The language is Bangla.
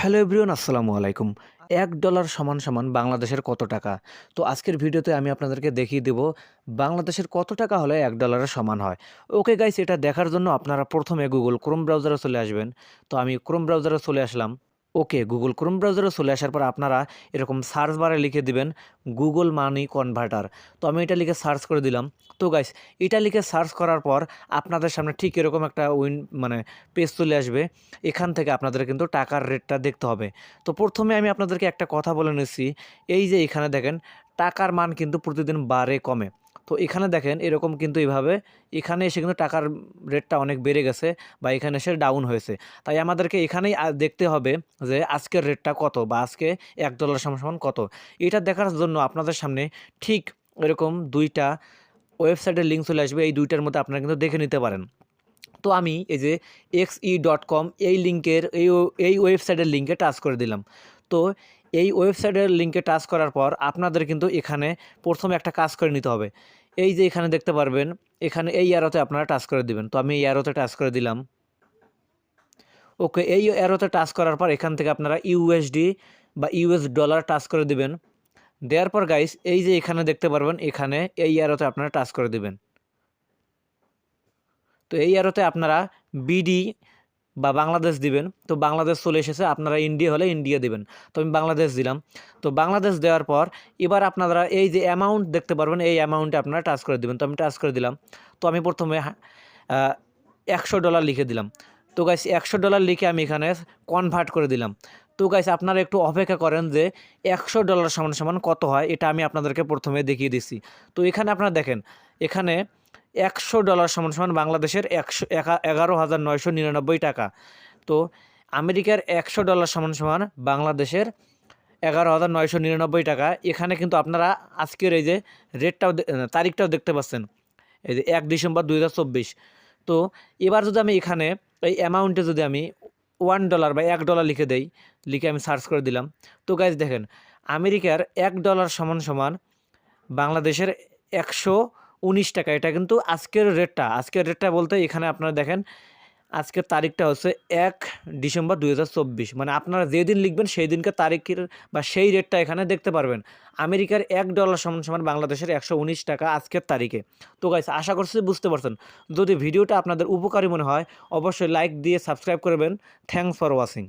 হ্যালো এভরিওয়ান, আসসালামু আলাইকুম। এক ডলার সমান সমান বাংলাদেশের কত টাকা? তো আজকের ভিডিওতে আমি আপনাদেরকে দেখিয়ে দেব বাংলাদেশের কত টাকা হলে এক ডলারের সমান হয়। ওকে গাইস, এটা দেখার জন্য আপনারা প্রথমে গুগল ক্রোম ব্রাউজারে চলে আসবেন। তো আমি ক্রোম ব্রাউজারে চলে আসলাম। ওকে, গুগল ক্রোম ব্রাউজারে চলে আসার পর আপনারা এরকম সার্চ বারে লিখে দিবেন গুগল মানি কনভার্টার। তো আমি এটা লিখে সার্চ করে দিলাম। তো গাইস, এটা লিখে সার্চ করার পর আপনাদের সামনে ঠিক এরকম একটা উইন মানে পেজ চলে আসবে। এখান থেকে আপনাদের কিন্তু টাকার রেটটা দেখতে হবে। তো প্রথমে আমি আপনাদেরকে একটা কথা বলে নিচ্ছি। এই যে এখানে দেখেন, টাকার মান কিন্তু প্রতিদিন বারে কমে। তো এখানে দেখেন এরকম কিন্তু এইভাবে এখানে এসে কিন্তু টাকার রেটটা অনেক বেড়ে গেছে বা এখানে এসে ডাউন হয়েছে। তাই আমাদেরকে এখানেই দেখতে হবে যে আজকের রেটটা কত বা আজকে এক ডলার সমান কত। এটা দেখার জন্য আপনাদের সামনে ঠিক এরকম দুইটা ওয়েবসাইটের লিঙ্ক চলে আসবে, এই দুইটার মধ্যে আপনারা কিন্তু দেখে নিতে পারেন। তো আমি এই যে এক্স ই ডট কম এই লিঙ্কের, এই এই ওয়েবসাইটের লিঙ্কে টাচ করে দিলাম। তো এই ওয়েবসাইটের লিঙ্কে টাচ করার পর আপনাদের কিন্তু এখানে প্রথমে একটা কাজ করে নিতে হবে। এই যে এখানে দেখতে পারবেন, এখানে এই অ্যারোতে আপনারা টাচ করে দিবেন। তো আমি এই অ্যারোতে টাচ করে দিলাম। ওকে এই অ্যারোতে টাচ করার পর এখান থেকে আপনারা ইউএসডি বা ইউএস ডলার টাচ করে দিবেন। দেওয়ার পর গাইস এই যে এখানে দেখতে পারবেন, এখানে এই অ্যারোতে আপনারা টাচ করে দিবেন। তো এই অ্যারোতে আপনারা বিডি বা বাংলাদেশ দিবেন, তো বাংলাদেশ চলে এসেছে, আপনারা ইন্ডিয়া হলে ইন্ডিয়া দিবেন। তো আমি বাংলাদেশ দিলাম। তো বাংলাদেশ দেওয়ার পর, এবার আপনারা এই যে অ্যামাউন্ট দেখতে পারবেন, এই অ্যামাউন্টে আপনারা টাচ করে দিবেন। তো আমি টাচ করে দিলাম। তো আমি প্রথমে একশো ডলার লিখে দিলাম। তো গাইস একশো ডলার লিখে আমি এখানে কনভার্ট করে দিলাম। তো গাইস আপনারা একটু অপেক্ষা করেন যে একশো ডলার সমান সমান কত হয়, এটা আমি আপনাদেরকে প্রথমে দেখিয়ে দিচ্ছি। তো এখানে আপনারা দেখেন, এখানে একশো ডলার সমান সমান বাংলাদেশের একশো, একা- এগারো হাজার নয়শো নিরানব্বই টাকা। তো আমেরিকার একশো ডলার সমান সমান বাংলাদেশের এগারো হাজার নয়শো নিরানব্বই টাকা। এখানে কিন্তু আপনারা আজকের এই যে রেটটাও তারিখটাও দেখতে পাচ্ছেন। এই যে এক ডিসেম্বর দুই হাজার চব্বিশ। তো এবার যদি আমি এখানে এই অ্যামাউন্টে যদি আমি ওয়ান ডলার বা এক ডলার লিখে দেই, লিখে আমি সার্চ করে দিলাম। তো গাইজ দেখেন, আমেরিকার এক ডলার সমান সমান বাংলাদেশের একশো উনিশ টাকা। এটা কিন্তু আজকের রেটটা আজকের রেটটা বলতে এখানে আপনারা দেখেন, আজকের তারিখটা হচ্ছে এক ডিসেম্বর দু হাজার চব্বিশ। মানে আপনারা যেদিন লিখবেন সেই দিনকে তারিখের বা সেই রেটটা এখানে দেখতে পারবেন। আমেরিকার এক ডলার সমান সমান বাংলাদেশের একশো উনিশ টাকা আজকের তারিখে। তো গাইস আশা করছি বুঝতে পারছেন। যদি ভিডিওটা আপনাদের উপকারী মনে হয়, অবশ্যই লাইক দিয়ে সাবস্ক্রাইব করবেন। Thanks for watching